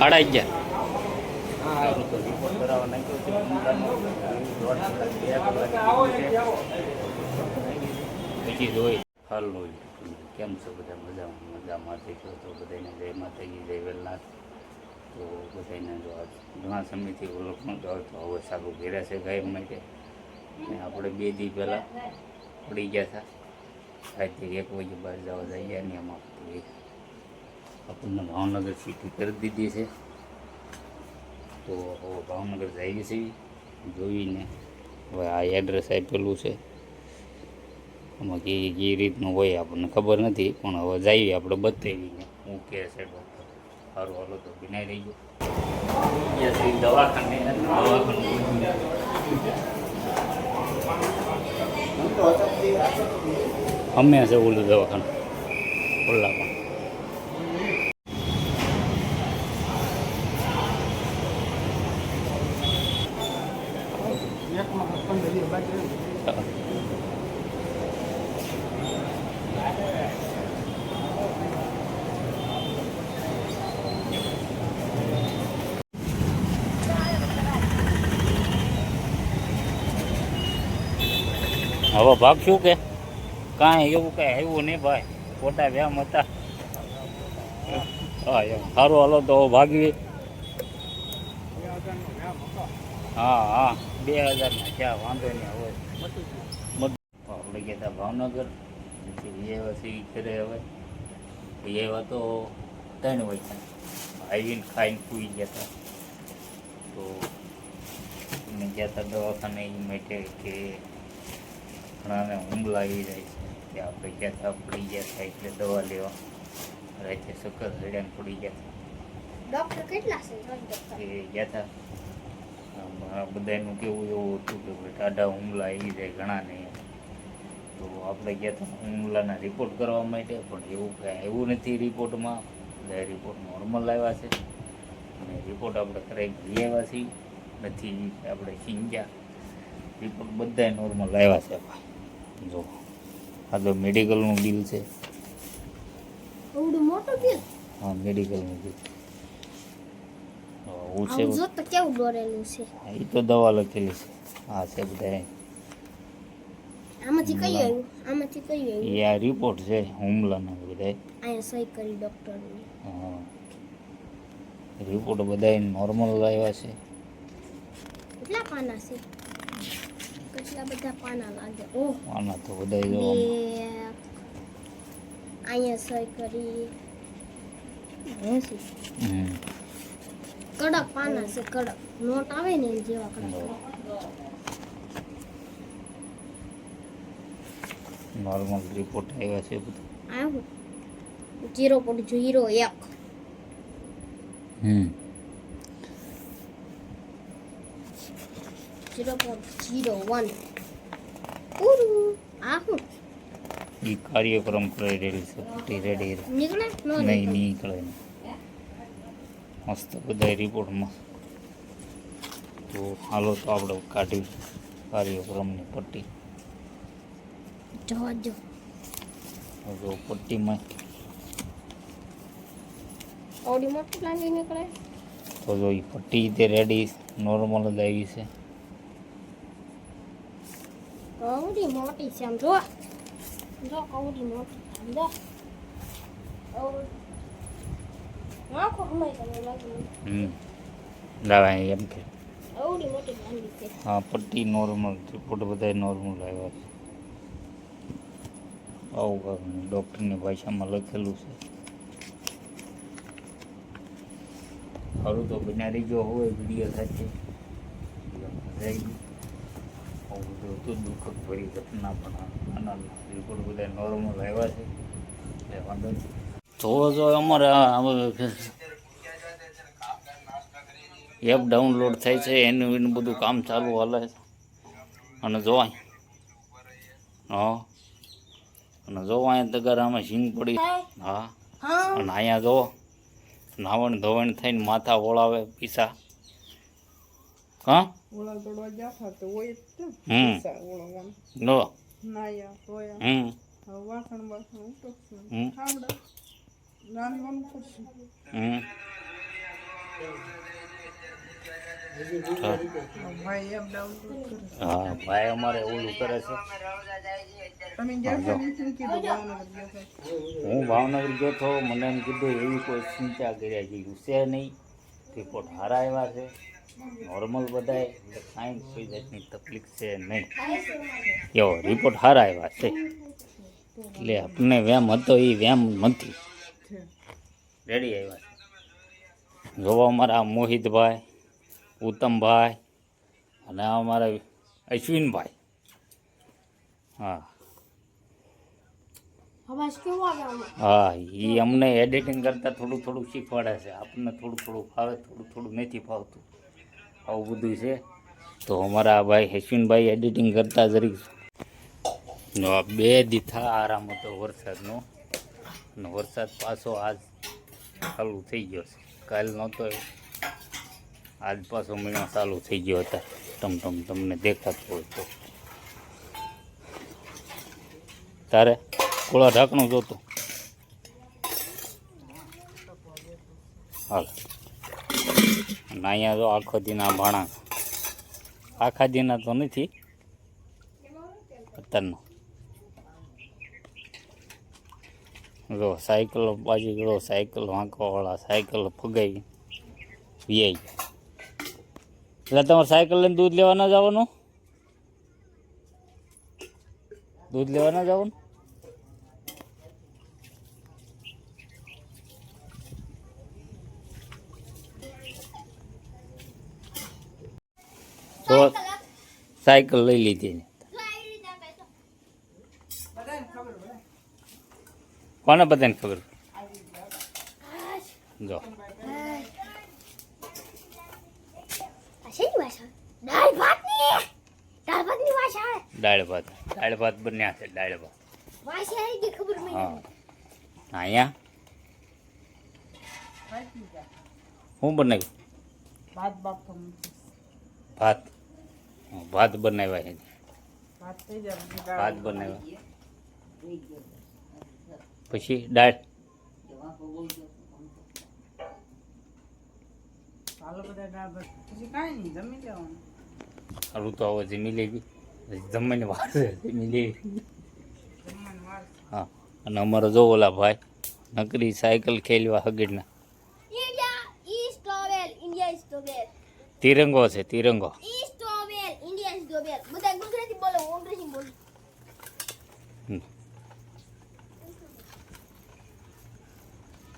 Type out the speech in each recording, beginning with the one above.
સાડા અગિયાર જોઈ. હાલો કેમ છો બધા? મજામાં? મજામાં થઈ ગયો તો બધાને જય માતાજી જય વેલનાથ. તો બધાને જો આજ ઘણા સમયથી ઓળખણ તો તો હવે સારું ઘેરા છે ગાય માટે. ને આપણે બે દી પહેલાં પડી ગયા હતા. આજથી એક વાગે બહાર જવા જઈએ ને એમાં આપણને ભાવનગર સિટી કરી દીધી છે. તો હવે ભાવનગર જઈએ છીએ. જોઈને હવે આ એડ્રેસ આપેલું છે. એમાં કે એ રીતનું હોય આપણને ખબર નથી, પણ હવે જઈએ આપણે બતાવીને હું કે છે ડૉક્ટર સારું, હાલો તો બિનાઈ રહી ગયો. દવાખાને, દવાખાનું અમે છે ઓલું દવાખાનું, ઓલામાં. હવે ભાગશું કે? કાંઈ એવું કાંઈ આવ્યું નહીં ભાઈ. ખોટા વ્યામ હતા. હા, એમ. સારું હાલો તો હવે ભાગવી હા હા. બે હજારના ક્યાં વાંધો નહીં હવે આપણે ગયા હતા ભાવનગર પછી એ પછી ઘરે હવે. એ તો ત્રણ વાગ્યા. આવીને ખાઈને સૂઈ ગયા હતા તો અમે ગયા હતા દવાખાને એ માટે કે ઘણાને હુમલા આવી જાય છે કે આપણે ગયા હતા પડી ગયા હતા એટલે દવા લેવા. રાતે સખત હૈરાણ પડી ગયા ડોક્ટર કેટલા છે? હતા એ ગયા હતા બધાનું કેવું એવું હતું કે ભાઈ ટાઢા હુમલા આવી જાય ઘણા નહીં તો આપણે ગયા હતા હુમલાના રિપોર્ટ કરવા માટે પણ એવું કાંઈ એવું નથી રિપોર્ટમાં બધા રિપોર્ટ નોર્મલ આવ્યા છે. અને રિપોર્ટ આપણે કરાવી લઈ આવ્યા છીએ. નથી આપણે સિંગ્યા રિપોર્ટ બધા નોર્મલ આવ્યા છે જો આ તો મેડિકલનું બિલ છે. મોટું બિલ હા મેડિકલનું બિલ હું છે જો તો કેવું દોરેલું છે. એ તો દવા લખેલી છે. હા છે બધા આમાંથી કયું આવ્યું? આમાંથી કયું આવ્યું? એ આ રિપોર્ટ છે હુમલાના બધા અહીંયા સહી કરી ડોક્ટરની. હા. રિપોર્ટ બધા નોર્મલ આવ્યા છે. કેટલા પાના છે? કેટલા બધા પાના લાગે? ઓહ પાના તો બધા જો અહીંયા સહી કરી હમ. કડક પાના છે કડક. નોટ આવે ને એ જેવા કડક. નોર્મલ રિપોર્ટ આવ્યા છે બધું. આવું. જીરો પોઈન્ટ જીરો એક. હમ. Zero point zero one. પૂરું આ શું કાર્યક્રમ કરી રહેલી છે રેડી નીકળે? નો નહીં નીકળે. નીકળે નહીં. મસ્ત બધા રિપોર્ટમાં તો હાલો તો આપણે કાઢી કાર્યક્રમની પટ્ટી. જવા જો પટ્ટીમાં ઓડી મોટી લાગી નીકળે. તો જો એ પટ્ટી તે રેડી નોર્મલ જ આવી છે. કવડી મોટી છે આમ જો. જો કવડી મોટી આમ જો. કવડી. આખો હમાય તમને લાગી હમ લાવા એમ કે હા પટ્ટી નોર્મલ રિપોર્ટ બધા નોર્મલ આવ્યા છે આવું કાંઈક ડૉક્ટરની ભાષામાં લખેલું છે સારું તો બનારી જો હોય વીડિયો સાથે આવું બધું હતું દુઃખદ ભરી ઘટના પણ આના રિપોર્ટ બધા નોર્મલ આવ્યા છે એટલે વાંધો નહીં તો જો અમારે એપ ડાઉનલોડ થાય છે એનું એનું બધું કામ ચાલુ હાલે છે. અને જોવાય હા. અને જોવાય તગાર આમાં સિંગ પડી હા. અને અહીંયા જો નાવણ ધોવણ થઈને માથા ઓળાવે પીસા. હા? હમ. હમ. રાંધવાનું કરશું. હમ. હા ભાઈ અમારે ઓલું કરે છે. હું ભાવનગર ગયો તો? મને એમ કીધું એવી કોઈ ચિંતા કર્યા જેવું છે નહીં. રિપોર્ટ સારા આવ્યા છે. નોર્મલ બધાય. એટલે કાંઈ કોઈ જાતની તકલીફ છે નહીં. એવો રિપોર્ટ સારા આવ્યા છે. એટલે આપણને વેમ હતો એ વેમ નથી. રેડી આવ્યા છે. જોવા અમારા મોહિતભાઈ ઉત્તમભાઈ અને આ અમારા અશ્વિનભાઈ. હા. હા એ અમને એડિટિંગ કરતાં થોડું થોડું શીખવાડે છે. આપણને થોડું થોડું ફાવે થોડું થોડું નથી ફાવતું. આવું બધું છે. તો અમારા ભાઈ અશ્વિનભાઈ એડિટિંગ કરતા જરીક જો આ બે દીથા આરામ હતો વરસાદનો. અને વરસાદ પાછો આજ ચાલુ થઈ ગયો છે. કાલ નહોતો. આજ પાછો મહિનો ચાલુ થઈ ગયો હતા. ટમ ટમ તમને દેખાતો હોય તો. તારે કોળા ઢાંકણું જોતું? હાલ. અહીંયા જો આખો દીના ભાણા. આખા દીના તો નથી. અત્યારનો. જો સાયકલ બાજુ ગયો સાયકલ વાંકવાવાળા સાયકલ ફગાઈ વીઆઈ એટલે તમારે સાયકલ લઈને દૂધ લેવા ના જવાનું? દૂધ લેવા ના જવાનું? તો સાયકલ લઈ લીધી ને બધાને ખબર હોય કોને બધાને ખબર? જો. દાળ આવે. ભાત. દાળ ભાત બન્યા છે દાળ ભાત. ભાષા આવી ગઈ ખબર મને હા. અહીંયા? શું બનાવ્યું? ભાત બાપ ભાત. ભાત બનાવ્યા છે. ભાત બનાવ્યા. પછી દાળ. સારું તો હવે જમી લેવી. પછી જમવાની વાર છે જમી લેવી. હા અને અમારો જો ઓલા ભાઈ નકરી સાયકલ ખેલવા હગીડના તિરંગો છે તિરંગો.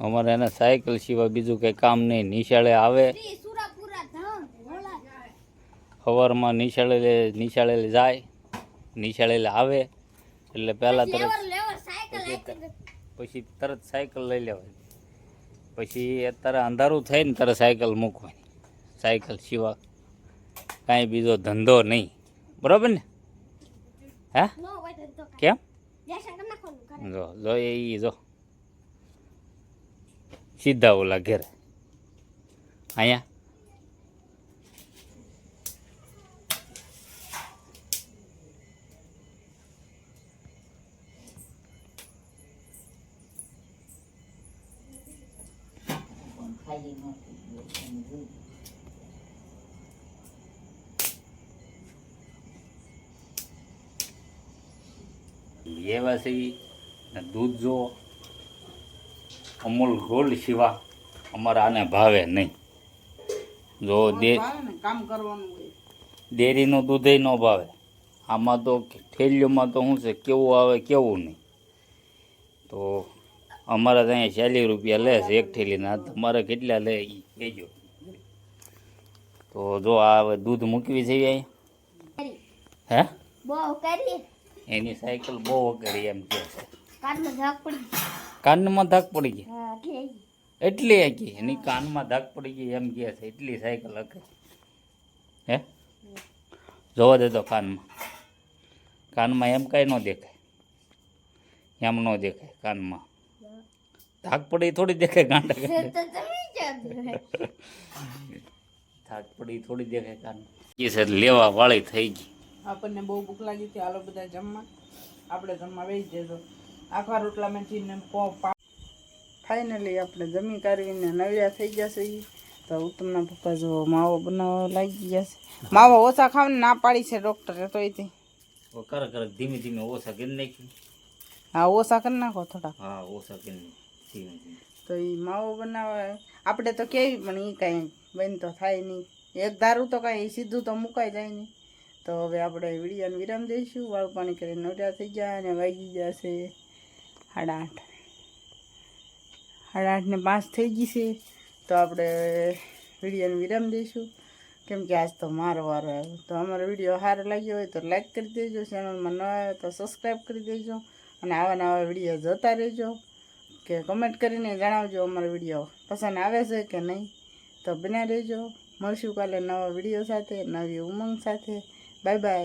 અમારે એને સાયકલ સિવાય બીજું કંઈ કામ નહીં. નિશાળે આવે. સવારમાં નિશાળે નિશાળે જાય. નિશાળે આવે. એટલે પહેલાં તરત પછી તરત સાયકલ લઈ લેવાની. પછી અત્યારે અંધારું થાય ને ત્યારે સાયકલ મૂકવાની. સાયકલ સિવાય કાંઈ બીજો ધંધો નહીં. બરાબર ને? હે? કેમ? જો જો એ જો. સીધા ઓલા ઘેર. અહીંયા. એવા દૂધ જો. અમૂલ ગોલ્ડ સિવા અમારા આને ભાવે નહીં. જો દે કામ કરવાનું ડેરીનું દૂધે ન ભાવે. આમાં તો થેલીઓમાં તો શું છે કેવું આવે કેવું નહીં. તો અમારા ત્યાં ચાલીસ રૂપિયા લે છે એક થેલીના તમારે કેટલા લે એ કહેજો. તો જો આ હવે દૂધ મૂકવી છે અહીં હે? બહુ કરી. એની સાયકલ બહુ કરી એમ કે છે. કાનમાં ધાક પડી ગઈ? એટલી હકી એની કાનમાં ધાક પડી ગઈ એમ કહે છે એટલી સાયકલ હકે હે? જોવા દેતો કાનમાં. કાનમાં એમ કાંઈ ન દેખાય. એમ ન દેખાય કાનમાં. ધાક પડી થોડી દેખાય ગાંડા ગાંડા. તો તમે જ ધાક પડી થોડી દેખાય કાન એ છે લેવા વાળી થઈ ગઈ. આપણને બહુ ભૂખ લાગી હતી હાલો બધા જમવા. આપણે જમવા બેસી જજો. આખા રોટલા ચીને ફાઇનલી આપણે જમી કાઢીને નળિયા થઈ ગયા છે. તો ઉત્તમના પપ્પા જો માવો બનાવવા લાગી ગયા છે. માવો ઓછા ખાવ ના પાડી છે ડૉક્ટરે તો એથી. હવે કરે કરે ધીમે ધીમે ઓછા કરી નાખી હા ઓછા કરી નાખો થોડા હા ઓછા કરી ધીમે તો એ માવો બનાવે આપણે તો કેવી પણ એ કાંઈ બન તો થાય નહીં. એક ધારું તો કાંઈ સીધું તો મુકાઈ જાય નહીં. તો હવે આપણે વિડીયાને વિરામ દઈશું. વાળ પાણી કરીને નોટા થઈ ગયા અને વાગી જશે સાડા આઠ સાડા આઠને પાંચ થઈ ગઈ છે. તો આપણે વિડીયોને વિરામ દઈશું. કેમ કે આજ તો મારો વારો આવ્યો. તો અમારો વીડિયો સારો લાગ્યો હોય તો લાઈક કરી દેજો. ચેનલમાં ન આવે તો સબસ્ક્રાઈબ કરી દેજો. અને આવા નવા વીડિયો જોતા રહેજો. કે કમેન્ટ કરીને જણાવજો અમારો વીડિયો પસંદ આવે છે કે નહીં. તો બના રહેજો. મળશું કાલે નવા વીડિયો સાથે, નવી ઉમંગ સાથે. Bye bye